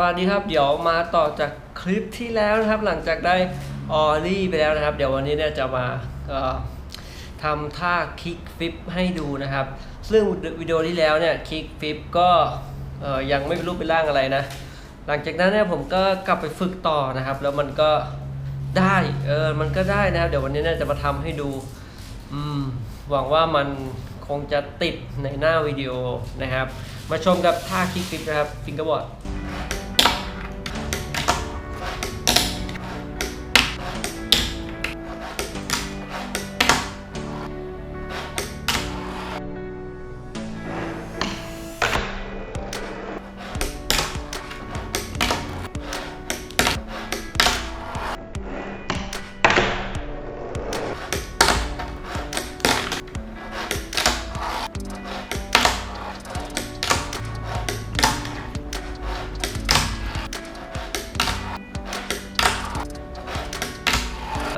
วัสดีครับเดี๋ยวมาต่อจากคลิปที่แล้วนะครับ หลังจากได้ออลลี่ไปแล้วนะครับ เดี๋ยววันนี้เนี่ยจะมาทำท่าคิกฟิปให้ดูนะครับ ซึ่งวิดีโอที่แล้วเนี่ยคิกฟิปก็ยังไม่เป็นรูปเป็นร่างอะไรนะ หลังจากนั้นเนี่ยผมก็กลับไปฝึกต่อนะครับ แล้วมันก็ได้เออมันก็ได้นะครับ เดี๋ยววันนี้เนี่ยจะมาทำให้ดูอืมหวังว่ามันคงจะติดในหน้าวิดีโอนะครับ มาชมกับท่าคิกฟิปนะครับฟิงเกอร์บอร์ด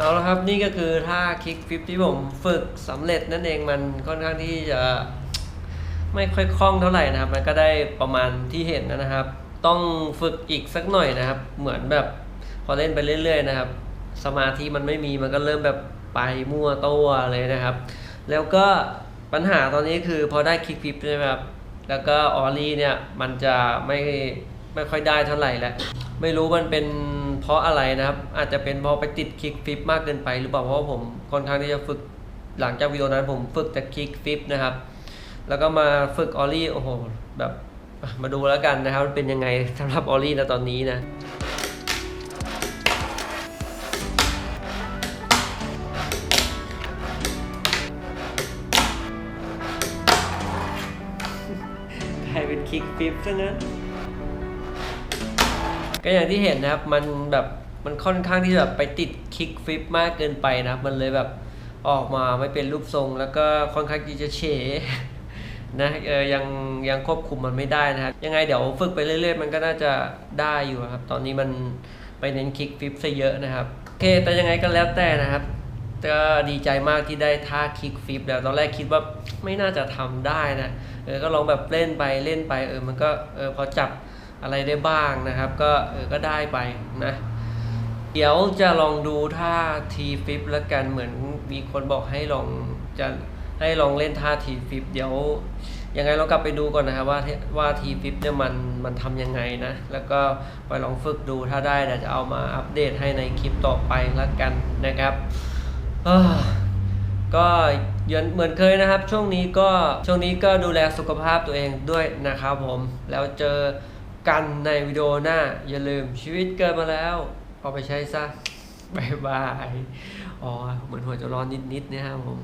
เอาละครับนี่ก็คือท่าคิกฟิปที่ผมฝึกสำเร็จนั่นเองมันค่อนข้างที่จะไม่ค่อยคล่องเท่าไหร่นะครับ มันก็ได้ประมาณที่เห็นนะครับ ต้องฝึกอีกสักหน่อยนะครับ เหมือนแบบพอเล่นไปเรื่อย ๆ นะครับ สมาธิมันไม่มีมันก็เริ่มแบบไปมั่วตัวเลยนะครับ แล้วก็ปัญหาตอนนี้คือพอได้คิกฟิปใช่ไหมครับแล้วก็ออลลี่เนี่ยมันจะไม่ไม่ค่อยได้เท่าไหร่แล้วไม่รู้มันเป็น เพราะอะไรนะครับ อาจจะเป็นเพราะไปติดคิกฟิปมากเกินไป หรือเปล่าเพราะว่าผมค่อนข้างที่จะฝึกหลังจากวิดีโอนั้นผมฝึกแต่คิกฟิปนะครับ แล้วก็มาฝึกออลลี่โอ้โหแบบมาดูแล้วกันนะครับเป็นยังไงสำหรับออลลี่นะตอนนี้นะกลายเป็นคิกฟิปซะงั้น ก็อย่างที่เห็นนะครับมันแบบมันค่อนข้างที่แบบไปติดคิกฟิปมากเกินไปนะครับ มันเลยแบบออกมาไม่เป็นรูปทรง แล้วก็ค่อนข้างที่จะเฉนะเออยังยังควบคุมมันไม่ได้นะครับ ยังไงเดี๋ยวฝึกไปเรื่อยๆ มันก็น่าจะได้อยู่ครับ ตอนนี้มันไปเน้นคิกฟิปซะเยอะนะครับโอเคแต่ยังไงก็แล้วแต่นะครับก็ดีใจมากที่ได้ท่าคิกฟิปแล้วตอนแรกคิดว่าไม่น่าจะทำได้นะเออก็ลองแบบเล่นไปเล่นไปเออมันก็เออพอจับ อะไรได้บ้างนะครับ ก็ก็ได้ไปนะเดี๋ยวจะลองดูท่าทีฟิปแล้วกันเหมือนมีคนบอกให้ลองจะให้ลองเล่นท่าทีฟิปเดี๋ยวยังไงเรากลับไปดูก่อนนะครับว่าว่าทีฟิปเนี่ยมันมันทำยังไงนะ แล้วก็ไปลองฝึกดูถ้าได้เดี๋ยวจะเอามาอัปเดตให้ในคลิปต่อไปแล้วกันนะครับก็ยันเหมือนเคยนะครับ ช่วงนี้ก็ช่วงนี้ก็ดูแลสุขภาพตัวเองด้วยนะครับผมแล้วเจอ กันในวิดีโอหน้า อย่าลืมชีวิตเกิดมาแล้ว เอาไปใช้ซะบายบาย อ๋อ เหมือนหัวจะร้อนนิดๆนะครับผม